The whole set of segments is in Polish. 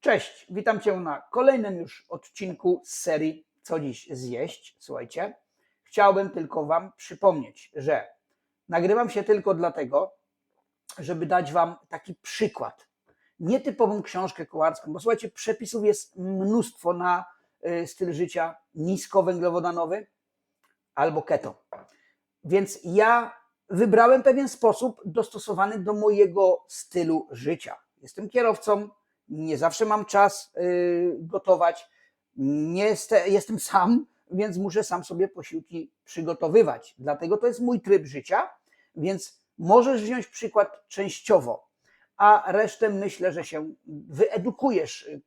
Cześć, witam Cię na kolejnym już odcinku z serii Co dziś zjeść. Słuchajcie, chciałbym tylko Wam przypomnieć, że nagrywam się tylko dlatego, żeby dać Wam taki przykład. Nietypową książkę kołarską, bo słuchajcie, przepisów jest mnóstwo na y, styl życia niskowęglowodanowy albo keto. Więc ja wybrałem pewien sposób dostosowany do mojego stylu życia. Jestem kierowcą, nie zawsze mam czas y, gotować, nie jest, jestem sam, więc muszę sam sobie posiłki przygotowywać. Dlatego to jest mój tryb życia, więc możesz wziąć przykład częściowo, a resztę myślę, że się wyedukujesz y,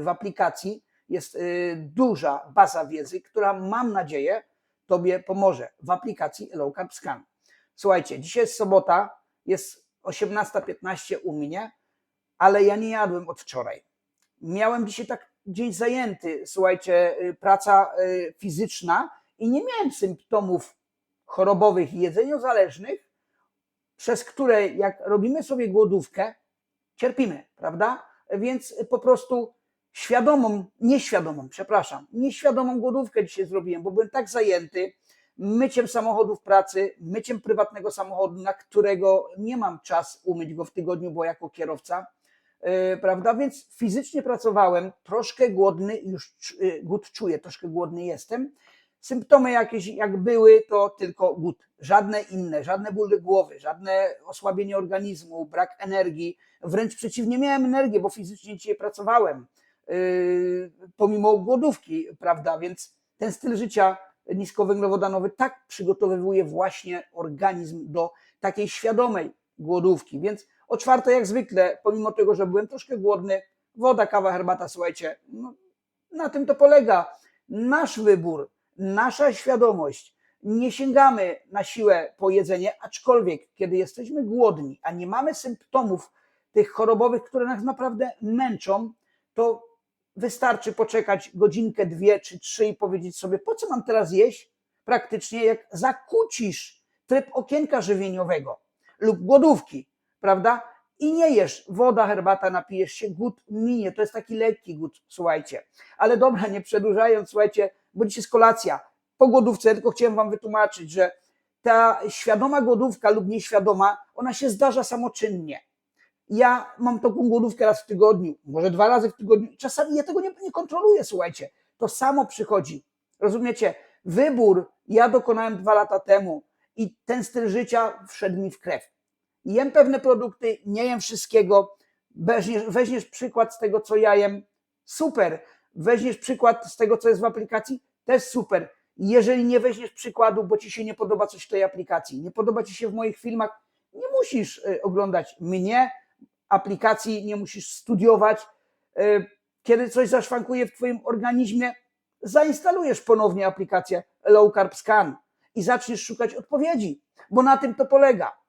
w aplikacji. Jest y, duża baza wiedzy, która mam nadzieję Tobie pomoże w aplikacji Low Carb Scan. Słuchajcie, dzisiaj jest sobota, jest 18.15 u mnie, ale ja nie jadłem od wczoraj. Miałem dzisiaj tak dzień zajęty, słuchajcie, y, praca y, fizyczna i nie miałem symptomów chorobowych i jedzeniozależnych, przez które jak robimy sobie głodówkę, cierpimy, prawda? Więc po prostu świadomą, nieświadomą, przepraszam, nieświadomą głodówkę dzisiaj zrobiłem, bo byłem tak zajęty myciem samochodu w pracy, myciem prywatnego samochodu, na którego nie mam czas umyć go w tygodniu, bo jako kierowca, prawda? Więc fizycznie pracowałem, troszkę głodny, już yy, głód czuję, troszkę głodny jestem. Symptomy jakieś jak były, to tylko głód. Żadne inne, żadne bóle głowy, żadne osłabienie organizmu, brak energii. Wręcz przeciwnie, miałem energię, bo fizycznie dzisiaj pracowałem, yy, pomimo głodówki, prawda? Więc ten styl życia niskowęglowodanowy tak przygotowywuje właśnie organizm do takiej świadomej głodówki. Więc o czwartej jak zwykle, pomimo tego, że byłem troszkę głodny, woda, kawa, herbata, słuchajcie, no, na tym to polega. Nasz wybór, nasza świadomość. Nie sięgamy na siłę po jedzenie, aczkolwiek kiedy jesteśmy głodni, a nie mamy symptomów tych chorobowych, które nas naprawdę męczą, to wystarczy poczekać godzinkę, dwie czy trzy i powiedzieć sobie, po co mam teraz jeść? Praktycznie jak zakłócisz tryb okienka żywieniowego lub głodówki, prawda? I nie jesz, woda, herbata, napijesz się, głód minie, to jest taki lekki głód, słuchajcie. Ale dobra, nie przedłużając, słuchajcie, bo dzisiaj jest kolacja. Po głodówce tylko chciałem wam wytłumaczyć, że ta świadoma głodówka lub nieświadoma, ona się zdarza samoczynnie ja mam taką głodówkę raz w tygodniu, może dwa razy w tygodniu. Czasami ja tego nie, nie kontroluję, słuchajcie. To samo przychodzi. Rozumiecie? Wybór ja dokonałem dwa lata temu i ten styl życia wszedł mi w krew. Jem pewne produkty, nie jem wszystkiego. Weźmiesz, weźmiesz przykład z tego, co ja jem, super. Weźmiesz przykład z tego, co jest w aplikacji, też super. Jeżeli nie weźmiesz przykładu, bo ci się nie podoba coś w tej aplikacji, nie podoba ci się w moich filmach, nie musisz y, oglądać mnie, aplikacji, nie musisz studiować. E, kiedy coś zaszwankuje w Twoim organizmie, zainstalujesz ponownie aplikację Low Carb Scan i zaczniesz szukać odpowiedzi, bo na tym to polega.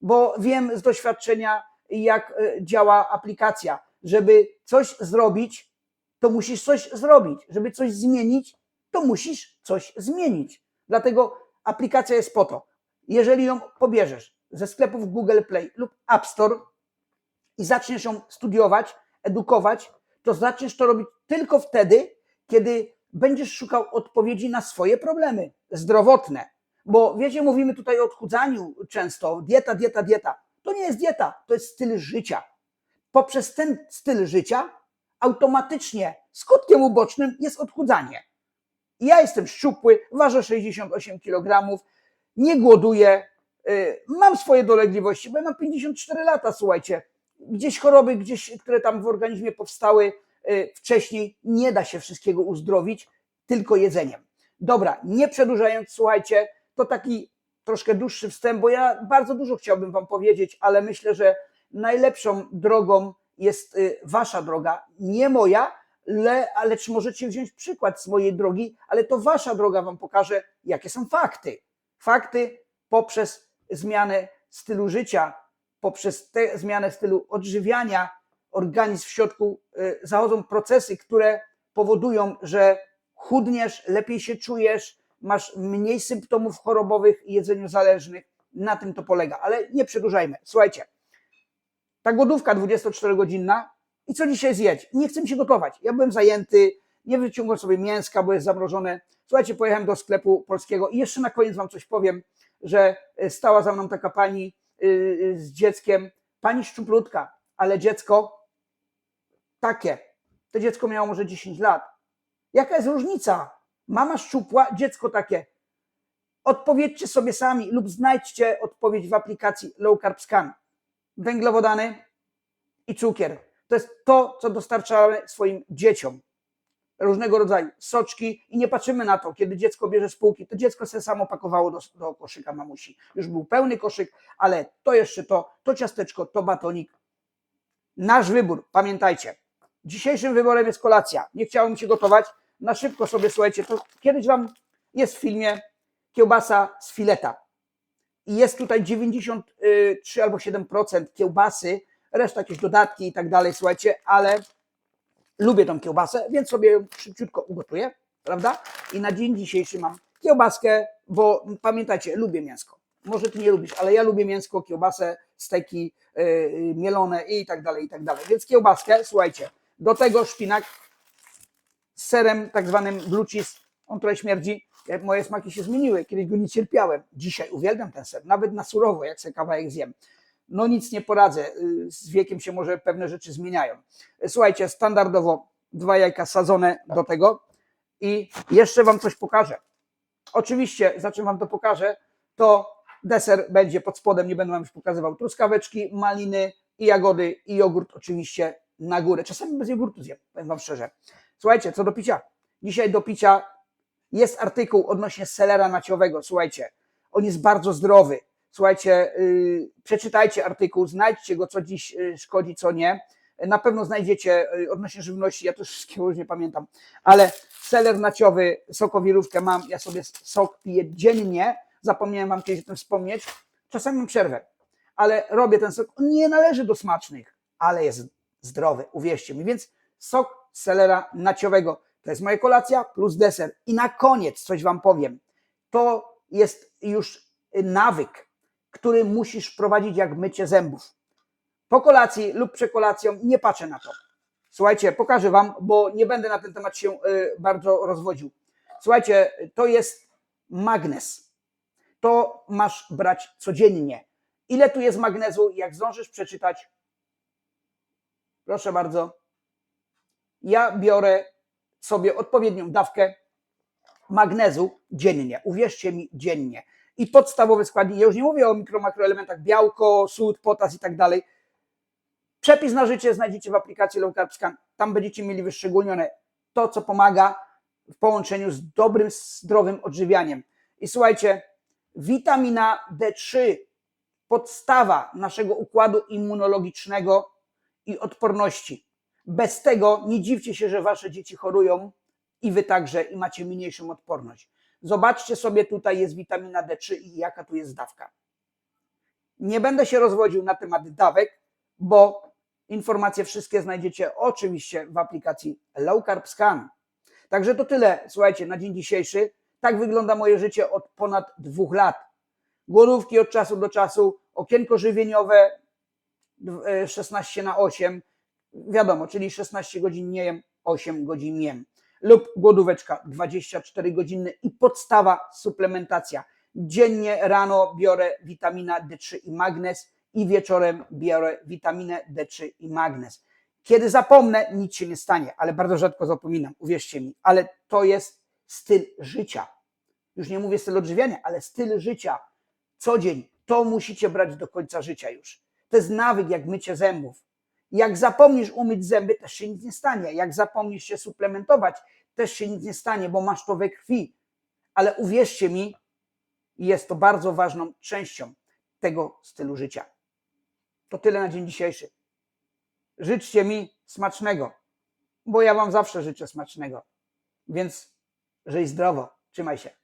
Bo wiem z doświadczenia, jak e, działa aplikacja. Żeby coś zrobić, to musisz coś zrobić. Żeby coś zmienić, to musisz coś zmienić. Dlatego aplikacja jest po to. Jeżeli ją pobierzesz ze sklepów Google Play lub App Store, i zaczniesz ją studiować, edukować, to zaczniesz to robić tylko wtedy, kiedy będziesz szukał odpowiedzi na swoje problemy zdrowotne. Bo wiecie, mówimy tutaj o odchudzaniu często, dieta, dieta, dieta. To nie jest dieta, to jest styl życia. Poprzez ten styl życia automatycznie skutkiem ubocznym jest odchudzanie. Ja jestem szczupły, ważę 68 kg, nie głoduję, y, mam swoje dolegliwości, bo ja mam 54 lata, słuchajcie gdzieś choroby, gdzieś, które tam w organizmie powstały y, wcześniej, nie da się wszystkiego uzdrowić tylko jedzeniem. Dobra, nie przedłużając, słuchajcie, to taki troszkę dłuższy wstęp, bo ja bardzo dużo chciałbym Wam powiedzieć, ale myślę, że najlepszą drogą jest y, Wasza droga, nie moja, le, lecz możecie wziąć przykład z mojej drogi, ale to Wasza droga Wam pokaże, jakie są fakty. Fakty poprzez zmianę stylu życia, poprzez tę zmianę stylu odżywiania organizm w środku y, zachodzą procesy, które powodują, że chudniesz, lepiej się czujesz, masz mniej symptomów chorobowych i jedzeniozależnych. Na tym to polega, ale nie przedłużajmy. Słuchajcie, ta głodówka 24-godzinna I co dzisiaj zjedź? Nie chcę mi się gotować. Ja byłem zajęty, nie wyciągłem sobie mięska, bo jest zamrożone. Słuchajcie, pojechałem do sklepu polskiego i jeszcze na koniec wam coś powiem, że y, stała za mną taka pani y, y, z dzieckiem, pani szczuplutka, ale dziecko takie. To dziecko miało może 10 lat. Jaka jest różnica? Mama szczupła, dziecko takie. Odpowiedzcie sobie sami lub znajdźcie odpowiedź w aplikacji Low Carb Scan. Węglowodany i cukier. To jest to, co dostarczamy swoim dzieciom. Różnego rodzaju soczki i nie patrzymy na to, kiedy dziecko bierze z półki, to dziecko sobie samo pakowało do, do koszyka mamusi. Już był pełny koszyk, ale to jeszcze to, to ciasteczko, to batonik. Nasz wybór, pamiętajcie. Dzisiejszym wyborem jest kolacja. Nie chciałem się gotować. Na szybko sobie, słuchajcie, to kiedyś wam jest w filmie kiełbasa z fileta. I jest tutaj 93 albo 7% kiełbasy, reszta jakieś dodatki i tak dalej, słuchajcie, ale lubię tą kiełbasę, więc sobie ją szybciutko ugotuję, prawda? I na dzień dzisiejszy mam kiełbaskę, bo pamiętajcie, lubię mięsko. Może ty nie lubisz, ale ja lubię mięsko, kiełbasę, steki yy, mielone i tak dalej, i tak dalej. Więc kiełbaskę, słuchajcie, do tego szpinak z serem tak zwanym blue cheese, on trochę śmierdzi, jak moje smaki się zmieniły, kiedyś go nie cierpiałem, dzisiaj uwielbiam ten ser, nawet na surowo, jak sobie kawałek zjem. No nic nie poradzę, y, z wiekiem się może pewne rzeczy zmieniają. Słuchajcie, standardowo dwa jajka sadzone do tego i jeszcze Wam coś pokażę. Oczywiście, za czym Wam to pokażę, to deser będzie pod spodem, nie będę Wam już pokazywał. Truskaweczki, maliny i jagody i jogurt oczywiście na górę. Czasami bez jogurtu zjem, powiem Wam szczerze. Słuchajcie, co do picia. Dzisiaj do picia jest artykuł odnośnie selera naciowego. Słuchajcie, on jest bardzo zdrowy. Słuchajcie, yy, przeczytajcie artykuł, znajdźcie go, co dziś yy, szkodzi, co nie. Na pewno znajdziecie yy, odnośnie żywności, ja też wszystkiego już nie pamiętam, ale seler naciowy, sokowirówkę mam, ja sobie sok piję dziennie, zapomniałem Wam kiedyś o tym wspomnieć, czasami mam przerwę, ale robię ten sok, on nie należy do smacznych, ale jest zdrowy, uwierzcie mi, więc sok selera naciowego, to jest moja kolacja plus deser. I na koniec coś Wam powiem, to jest już nawyk, który musisz wprowadzić jak mycie zębów. Po kolacji lub przed kolacją nie patrzę na to. Słuchajcie, pokażę Wam, bo nie będę na ten temat się y, bardzo rozwodził. Słuchajcie, to jest magnes. To masz brać codziennie. Ile tu jest magnezu? Jak zdążysz przeczytać? Proszę bardzo. Ja biorę sobie odpowiednią dawkę magnezu dziennie. Uwierzcie mi, dziennie i podstawowe składniki. Ja już nie mówię o mikro, makroelementach, białko, sód, potas i tak dalej. Przepis na życie znajdziecie w aplikacji Low Carb Scan. Tam będziecie mieli wyszczególnione to, co pomaga w połączeniu z dobrym, zdrowym odżywianiem. I słuchajcie, witamina D3, podstawa naszego układu immunologicznego i odporności. Bez tego nie dziwcie się, że wasze dzieci chorują i wy także i macie mniejszą odporność. Zobaczcie sobie, tutaj jest witamina D3 i jaka tu jest dawka. Nie będę się rozwodził na temat dawek, bo informacje wszystkie znajdziecie oczywiście w aplikacji Low Carb Scan. Także to tyle, słuchajcie, na dzień dzisiejszy. Tak wygląda moje życie od ponad dwóch lat. Głodówki od czasu do czasu, okienko żywieniowe 16 na 8, wiadomo, czyli 16 godzin nie jem, 8 godzin jem lub głodóweczka 24 godziny i podstawa suplementacja. Dziennie rano biorę witamina D3 i magnez i wieczorem biorę witaminę D3 i magnez. Kiedy zapomnę, nic się nie stanie, ale bardzo rzadko zapominam, uwierzcie mi, ale to jest styl życia. Już nie mówię styl odżywiania, ale styl życia. Co dzień. To musicie brać do końca życia już. To jest nawyk jak mycie zębów. Jak zapomnisz umyć zęby, też się nic nie stanie. Jak zapomnisz się suplementować, też się nic nie stanie, bo masz to we krwi. Ale uwierzcie mi, jest to bardzo ważną częścią tego stylu życia. To tyle na dzień dzisiejszy. Życzcie mi smacznego, bo ja Wam zawsze życzę smacznego. Więc żyj zdrowo, trzymaj się.